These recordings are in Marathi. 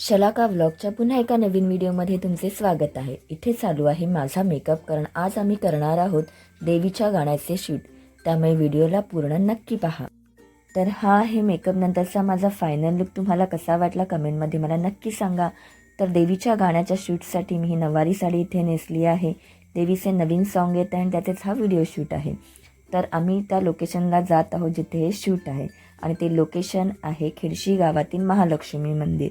शलाका व्लॉगच्या पुन्हा एका नवीन व्हिडिओमध्ये तुमचे स्वागत आहे. इथे चालू आहे माझा मेकअप कारण आज आम्ही करणार आहोत देवीच्या गाण्याचे शूट. त्यामुळे व्हिडिओला पूर्ण नक्की पहा. तर हा आहे मेकअप नंतरचा माझा फायनल लुक तुम्हाला कसा वाटला कमेंटमध्ये मला नक्की सांगा. तर देवीच्या गाण्याच्या शूटसाठी मी ही नवारी साडी इथे नेसली आहे. देवीचे नवीन सॉन्ग येत आहे आणि त्याचेच हा व्हिडिओ शूट आहे. तर आम्ही त्या लोकेशनला जात आहोत जिथे हे शूट आहे. आणि ते लोकेशन आहे खिडशी गावातील महालक्ष्मी मंदिर.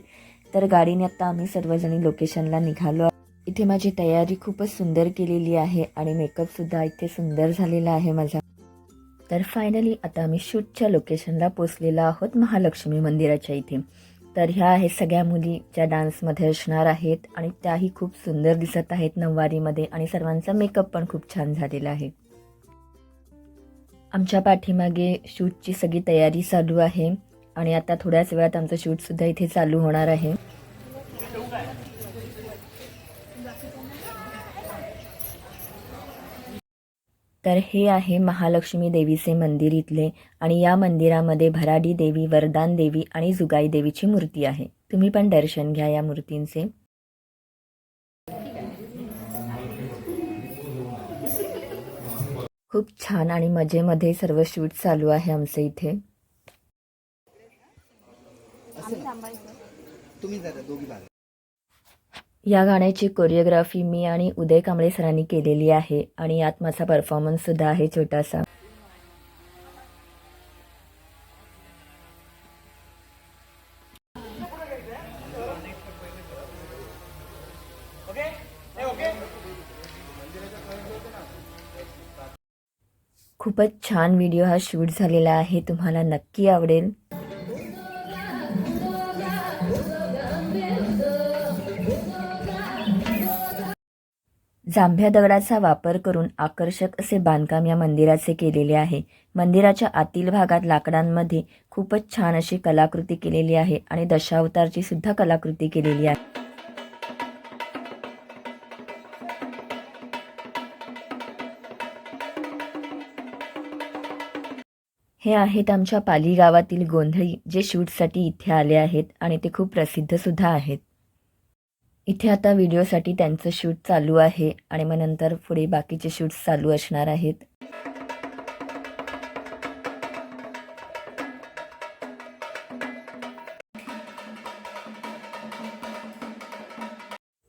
तर गाडीने आता आम्ही सर्वजणी लोकेशनला निघालो इथे माझी तयारी खूपच सुंदर केलेली आहे आणि मेकअपसुद्धा इथे सुंदर झालेला आहे माझा. तर फायनली आता आम्ही शूटच्या लोकेशनला पोचलेलो आहोत महालक्ष्मी मंदिराच्या इथे. तर ह्या आहेत सगळ्या मुली ज्या डान्समध्ये असणार आहेत आणि त्याही खूप सुंदर दिसत आहेत नऊवारीमध्ये आणि सर्वांचा मेकअप पण खूप छान झालेला आहे. आमच्या पाठीमागे शूटची सगळी तयारी चालू आहे. आणि आता थोड्याच वेळात आमचं शूटसुद्धा इथे चालू होणार आहे. तर हे आहे महालक्ष्मी देवीचे मंदिर इथले आणि या मंदिरामध्ये भराडी देवी वरदान देवी आणि जुगाई देवीची मूर्ती आहे. तुम्ही पण दर्शन घ्या या मूर्तींचे. खूप छान आणि मजेमध्ये सर्व शूट चालू आहे आमचे इथे. तुम्ही जरा दोघी भाग. या गाण्याची कोरिओग्राफी मी आणि उदय कांबळे सरांनी केलेली आहे आणि यात माझा परफॉर्मन्स सुद्धा आहे छोटासा. खूपच छान व्हिडिओ हा शूट झालेला आहे. तुम्हाला नक्की आवडेल. जांभ्या दगडाचा वापर करून आकर्षक असे बांधकाम या मंदिराचे केलेले आहे. मंदिराच्या आतील भागात लाकडांमध्ये खूपच छान अशी कलाकृती केलेली आहे आणि दशावतारची सुद्धा कलाकृती केलेली आहे. हे आहेत आमच्या पाली गावातील गोंधळी जे शूटसाठी इथे आले आहेत आणि ते खूप प्रसिद्ध सुद्धा आहेत. इथे आता व्हिडिओसाठी त्यांचं शूट चालू आहे आणि मग नंतर पुढे बाकीचे शूट्स चालू असणार आहेत.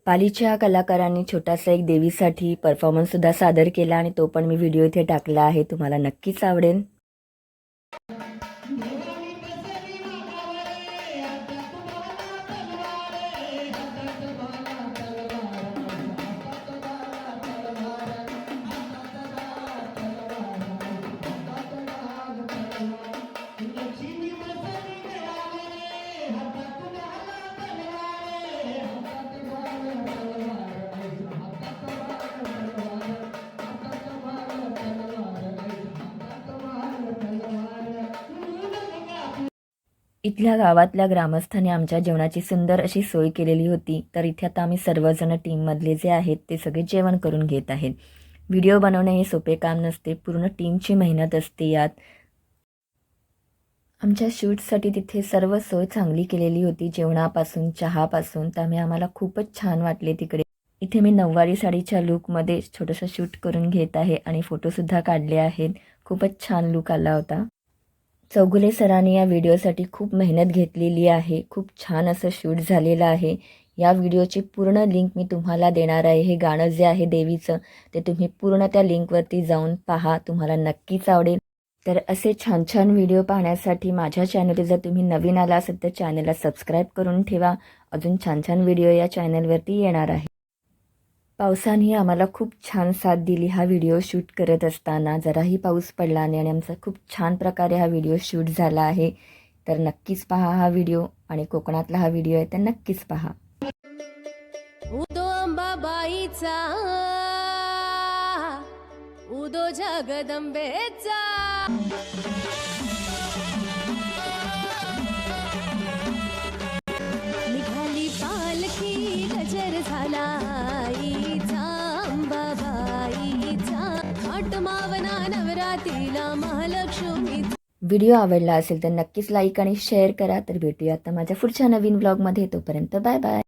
पालीच्या कलाकारांनी छोटासा एक देवीसाठी परफॉर्मन्ससुद्धा सादर केला आणि तो पण मी व्हिडिओ इथे टाकला आहे तुम्हाला नक्कीच आवडेल. इथल्या गावातल्या ग्रामस्थांनी आमच्या जेवणाची सुंदर अशी सोय केलेली होती. तर इथे आता आम्ही सर्वजण टीममधले जे आहेत ते सगळे जेवण करून घेत आहेत. व्हिडिओ बनवणे हे सोपे काम नसते पूर्ण टीमची मेहनत असते यात. आमच्या शूटसाठी तिथे सर्व सोय चांगली केलेली होती जेवणापासून चहापासून. त्यामुळे आम्हाला खूपच छान वाटले तिकडे. इथे मी नऊवारी साडीच्या लुकमध्ये छोटंसं शूट करून घेत आहे आणि फोटोसुद्धा काढले आहेत. खूपच छान लुक आला होता. चौगुले सरांनी या व्हिडिओसाठी खूप मेहनत घेतलेली आहे. खूप छान असं शूट झालेलं आहे. या व्हिडिओची पूर्ण लिंक मी तुम्हाला देणार आहे. हे गाणं जे आहे देवीचं ते तुम्ही पूर्ण त्या लिंकवरती जाऊन पहा. तुम्हाला नक्कीच आवडेल. तर असे छान छान व्हिडिओ पाहण्यासाठी माझ्या चॅनलवर जर तुम्ही नवीन आला असेल तर चॅनलला सबस्क्राईब करून ठेवा. अजून छान छान व्हिडिओ या चॅनलवरती येणार आहे पावसाने आम्हाला खूप छान साथ दिली हा व्हिडिओ शूट करत असताना. जराही पाऊस पडला नाही आणि आमचा खूप छान प्रकारे हा व्हिडिओ शूट झाला आहे. तर नक्कीच पहा हा व्हिडिओ आणि कोकणातला हा व्हिडिओ आहे तर नक्कीच पहा. उदो अंबाबाईचा उदो जगदंबेचा. महालक्ष्मी व्हिडिओ आवडला असेल तर नक्कीच लाईक आणि शेअर करा. तर भेटूया आता माझ्या पुढच्या नवीन ब्लॉगमध्ये तोपर्यंत बाय बाय.